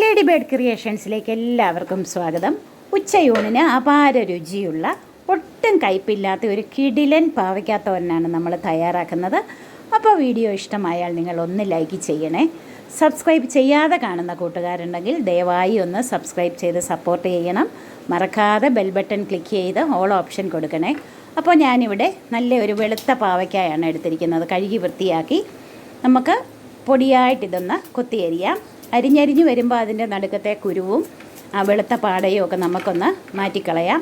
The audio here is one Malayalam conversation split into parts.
ലേഡി ബേഡ് ക്രിയേഷൻസിലേക്ക് എല്ലാവർക്കും സ്വാഗതം. ഉച്ചയൂണിന് അപാര രുചിയുള്ള ഒട്ടും കയ്പില്ലാത്ത ഒരു കിടിലൻ പാവയ്ക്കാത്തവനാണ് നമ്മൾ തയ്യാറാക്കുന്നത്. അപ്പോൾ വീഡിയോ ഇഷ്ടമായാൽ നിങ്ങൾ ഒന്ന് ലൈക്ക് ചെയ്യണേ. സബ്സ്ക്രൈബ് ചെയ്യാതെ കാണുന്ന കൂട്ടുകാരുണ്ടെങ്കിൽ ദയവായി ഒന്ന് സബ്സ്ക്രൈബ് ചെയ്ത് സപ്പോർട്ട് ചെയ്യണം. മറക്കാതെ ബെൽ ബട്ടൺ ക്ലിക്ക് ചെയ്ത് ഓൾ ഓപ്ഷൻ കൊടുക്കണേ. അപ്പോൾ ഞാനിവിടെ നല്ല ഒരു വെളുത്ത പാവയ്ക്കായാണ് എടുത്തിരിക്കുന്നത്. കഴുകി വൃത്തിയാക്കി നമുക്ക് പൊടിയായിട്ടിതൊന്ന് കൊത്തിയരിയാം. അരിഞ്ഞരിഞ്ഞ് വരുമ്പോൾ അതിന്റെ നടുക്കത്തെ കുരുവും ആ വെളുത്ത പാടയും ഒക്കെ നമുക്കൊന്ന് മാറ്റിക്കളയാം.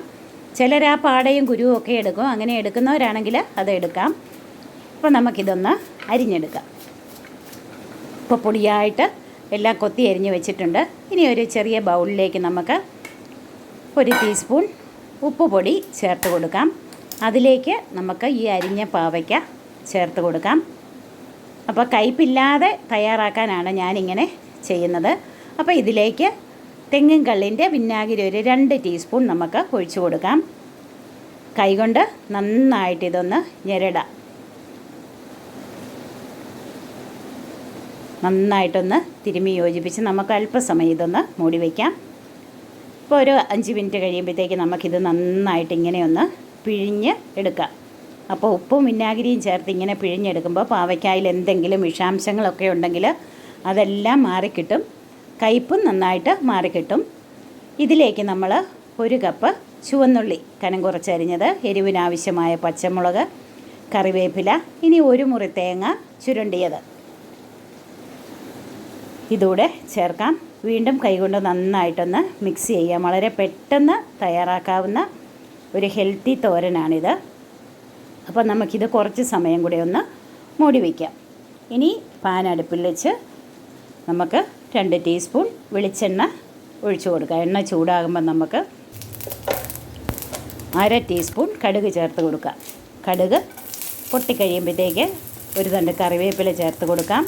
ചിലർ ആ പാടയും കുരുവും ഒക്കെ എടുക്കും. അങ്ങനെ എടുക്കുന്നവരാണെങ്കിൽ അത് എടുക്കാം. അപ്പോൾ നമുക്കിതൊന്ന് അരിഞ്ഞെടുക്കാം. ഇപ്പോൾ പൊടിയായിട്ട് എല്ലാം കൊത്തി അരിഞ്ഞ് വെച്ചിട്ടുണ്ട്. ഇനി ഒരു ചെറിയ ബൗളിലേക്ക് നമുക്ക് ഒരു ടീസ്പൂൺ ഉപ്പ് പൊടി ചേർത്ത് കൊടുക്കാം. അതിലേക്ക് നമുക്ക് ഈ അരിഞ്ഞ പാവയ്ക്ക ചേർത്ത് കൊടുക്കാം. അപ്പോൾ കയ്പില്ലാതെ തയ്യാറാക്കാനാണ് ഞാനിങ്ങനെ ചെയ്യുന്നത്. അപ്പോൾ ഇതിലേക്ക് തെങ്ങും കള്ളിന്റെ വിനാഗിരി ഒരു രണ്ട് ടീസ്പൂൺ നമുക്ക് ഒഴിച്ചു കൊടുക്കാം. കൈകൊണ്ട് നന്നായിട്ട് ഇതൊന്ന് ഞെരടാം. നന്നായിട്ടൊന്ന് തിരുമി യോജിപ്പിച്ച് നമുക്ക് അല്പസമയം ഇതൊന്ന് മൂടി വയ്ക്കാം ഇപ്പോൾ ഒരു അഞ്ച് മിനിറ്റ് കഴിയുമ്പോഴത്തേക്ക് നമുക്കിത് നന്നായിട്ട് ഇങ്ങനെ ഒന്ന് പിഴിഞ്ഞ് എടുക്കാം. അപ്പോൾ ഉപ്പും വിനാഗിരിയും ചേർത്ത് ഇങ്ങനെ പിഴിഞ്ഞെടുക്കുമ്പോൾ പാവയ്ക്കായിൽ എന്തെങ്കിലും വിഷാംശങ്ങളൊക്കെ ഉണ്ടെങ്കിൽ അതെല്ലാം മാറിക്കിട്ടും. കയ്പും നന്നായിട്ട് മാറിക്കിട്ടും. ഇതിലേക്ക് നമ്മൾ ഒരു കപ്പ് ചുവന്നുള്ളി കനം കുറച്ചരിഞ്ഞത് എരിവിനാവശ്യമായ പച്ചമുളക് കറിവേപ്പില ഇനി ഒരു മുറി തേങ്ങ ചുരണ്ടിയത്. ഇതൂടെ ചേർക്കാം. വീണ്ടും കൈകൊണ്ട് നന്നായിട്ടൊന്ന് മിക്സ് ചെയ്യാം. വളരെ പെട്ടെന്ന് തയ്യാറാക്കാവുന്ന ഒരു ഹെൽത്തി തോരനാണിത്. അപ്പോൾ നമുക്കിത് കുറച്ച് സമയം കൂടി ഒന്ന് മൂടി വയ്ക്കാം ഇനി പാൻ അടുപ്പിൽ വെച്ച് നമുക്ക് രണ്ട് ടീസ്പൂൺ വെളിച്ചെണ്ണ ഒഴിച്ചു കൊടുക്കാം. എണ്ണ ചൂടാകുമ്പോൾ നമുക്ക് അര ടീസ്പൂൺ കടുക് ചേർത്ത് കൊടുക്കാം. കടുക് പൊട്ടിക്കഴിയുമ്പോഴത്തേക്ക് ഒരു തണ്ട് കറിവേപ്പില ചേർത്ത് കൊടുക്കാം.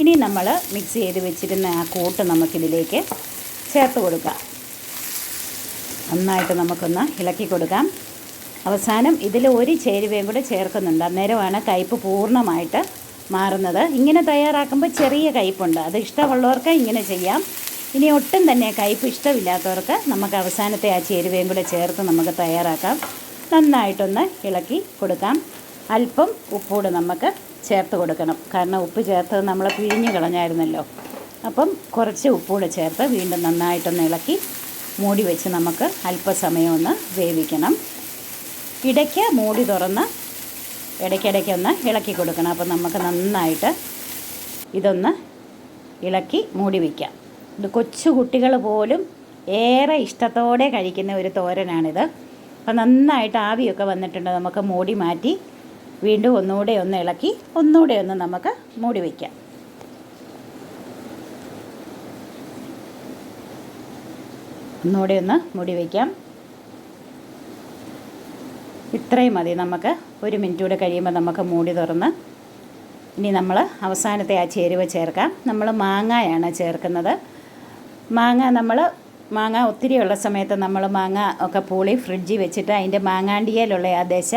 ഇനി നമ്മൾ മിക്സ് ചെയ്ത് വെച്ചിരുന്ന ആ കൂട്ട് നമുക്കിതിലേക്ക് ചേർത്ത് കൊടുക്കാം. നന്നായിട്ട് നമുക്കൊന്ന് ഇളക്കി കൊടുക്കാം. അവസാനം ഇതിൽ ഒരു ചേരുവയും കൂടെ ചേർക്കുന്നുണ്ട്. അന്നേരമാണ് കയ്പ്പ് പൂർണമായിട്ട് മാറുന്നത്. ഇങ്ങനെ തയ്യാറാക്കുമ്പോൾ ചെറിയ കയ്പുണ്ട്. അത് ഇഷ്ടമുള്ളവർക്ക് ഇങ്ങനെ ചെയ്യാം. ഇനി ഒട്ടും തന്നെ കയ്പ് ഇഷ്ടമില്ലാത്തവർക്ക് നമുക്ക് അവസാനത്തെ ആ ചേരുവയും കൂടെ ചേർത്ത് നമുക്ക് തയ്യാറാക്കാം. നന്നായിട്ടൊന്ന് ഇളക്കി കൊടുക്കാം. അല്പം ഉപ്പൂടെ നമുക്ക് ചേർത്ത് കൊടുക്കണം. കാരണം ഉപ്പ് ചേർത്തത് നമ്മൾ പിഴിഞ്ഞ് കളഞ്ഞായിരുന്നല്ലോ. അപ്പം കുറച്ച് ഉപ്പൂടെ ചേർത്ത് വീണ്ടും നന്നായിട്ടൊന്ന് ഇളക്കി മൂടി വെച്ച് നമുക്ക് അല്പസമയം ഒന്ന് വേവിക്കണം. ഇടയ്ക്ക് മൂടി തുറന്ന് ഇടയ്ക്കിടയ്ക്ക് ഒന്ന് ഇളക്കി കൊടുക്കണം. അപ്പോൾ നമുക്ക് നന്നായിട്ട് ഇതൊന്ന് ഇളക്കി മൂടി വയ്ക്കാം ഇത് കൊച്ചു കുട്ടികൾ പോലും ഏറെ ഇഷ്ടത്തോടെ കഴിക്കുന്ന ഒരു തോരനാണിത്. അപ്പോൾ നന്നായിട്ട് ആവിയൊക്കെ വന്നിട്ടുണ്ട്. നമുക്ക് മൂടി മാറ്റി വീണ്ടും ഒന്നുകൂടെ ഒന്ന് ഇളക്കി ഒന്നുകൂടെ ഒന്ന് നമുക്ക് മൂടി വയ്ക്കാം ഒന്നുകൂടെ ഒന്ന് മൂടി വയ്ക്കാം ഇത്രയും മതി. നമുക്ക് ഒരു മിനിറ്റ് കൂടെ കഴിയുമ്പോൾ നമുക്ക് മൂടി തുറന്ന് ഇനി നമ്മൾ അവസാനത്തെ ആ ചേരുവ ചേർക്കാം. നമ്മൾ മാങ്ങയാണ് ചേർക്കുന്നത്. മാങ്ങ നമ്മൾ മാങ്ങ ഒത്തിരി ഉള്ള സമയത്ത് നമ്മൾ മാങ്ങ ഒക്കെ പൂളി ഫ്രിഡ്ജിൽ വെച്ചിട്ട് അതിന്റെ മാങ്ങാണ്ടിയയിലുള്ള ആ ദശ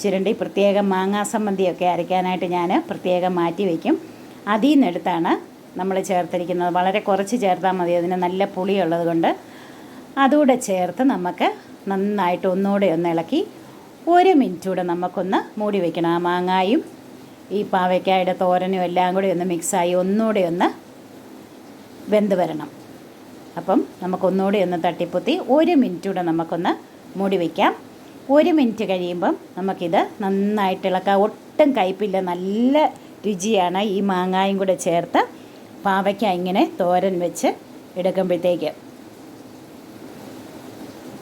ചുരണ്ടി പ്രത്യേകം മാങ്ങാ സംബന്ധിയൊക്കെ അരയ്ക്കാനായിട്ട് ഞാൻ പ്രത്യേകം മാറ്റി വയ്ക്കും. അതിൽ നിന്നെടുത്താണ് നമ്മൾ ചേർത്തിരിക്കുന്നത്. വളരെ കുറച്ച് ചേർത്താൽ മതി. അതിന് നല്ല പുളിയുള്ളത് കൊണ്ട്. അതുകൂടെ ചേർത്ത് നമുക്ക് നന്നായിട്ട് ഒന്നുകൂടെ ഒന്ന് ഇളക്കി ഒരു മിനിറ്റ് കൂടെ നമുക്കൊന്ന് മൂടി വയ്ക്കണം ആ മാങ്ങായും ഈ പാവയ്ക്കായുടെ തോരനും എല്ലാം കൂടി ഒന്ന് മിക്സായി ഒന്നുകൂടെ ഒന്ന് വെന്ത് വരണം. അപ്പം നമുക്കൊന്നുകൂടി ഒന്ന് തട്ടിപ്പൊത്തി ഒരു മിനിറ്റ് കൂടെ നമുക്കൊന്ന് മൂടി വയ്ക്കാം ഒരു മിനിറ്റ് കഴിയുമ്പം നമുക്കിത് നന്നായിട്ട് ഇളക്കാം. ഒട്ടും കയ്പില്ല നല്ല രുചിയാണ് ഈ മാങ്ങായും കൂടെ ചേർത്ത് പാവയ്ക്ക ഇങ്ങനെ തോരൻ വെച്ച് എടുക്കുമ്പോഴത്തേക്ക്.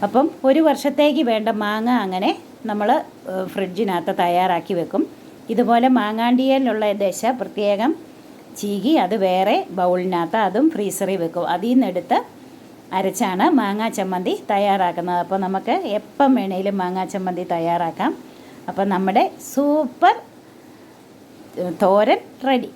അപ്പം ഒരു വർഷത്തേക്ക് വേണ്ട മാങ്ങ അങ്ങനെ നമ്മൾ ഫ്രിഡ്ജിനകത്ത് തയ്യാറാക്കി വെക്കും. ഇതുപോലെ മാങ്ങാണ്ടിയയിലുള്ള ദശ പ്രത്യേകം ചീകി അത് വേറെ ബൗളിനകത്ത് അതും ഫ്രീസറിൽ വെക്കും. അതിൽ നിന്നെടുത്ത് അരച്ചാണ് മാങ്ങാ ചമ്മന്തി തയ്യാറാക്കുന്നത്. അപ്പോൾ നമുക്ക് എപ്പം വേണേലും മാങ്ങാ ചമ്മന്തി തയ്യാറാക്കാം. അപ്പോൾ നമ്മുടെ സൂപ്പർ തോരൻ റെഡി.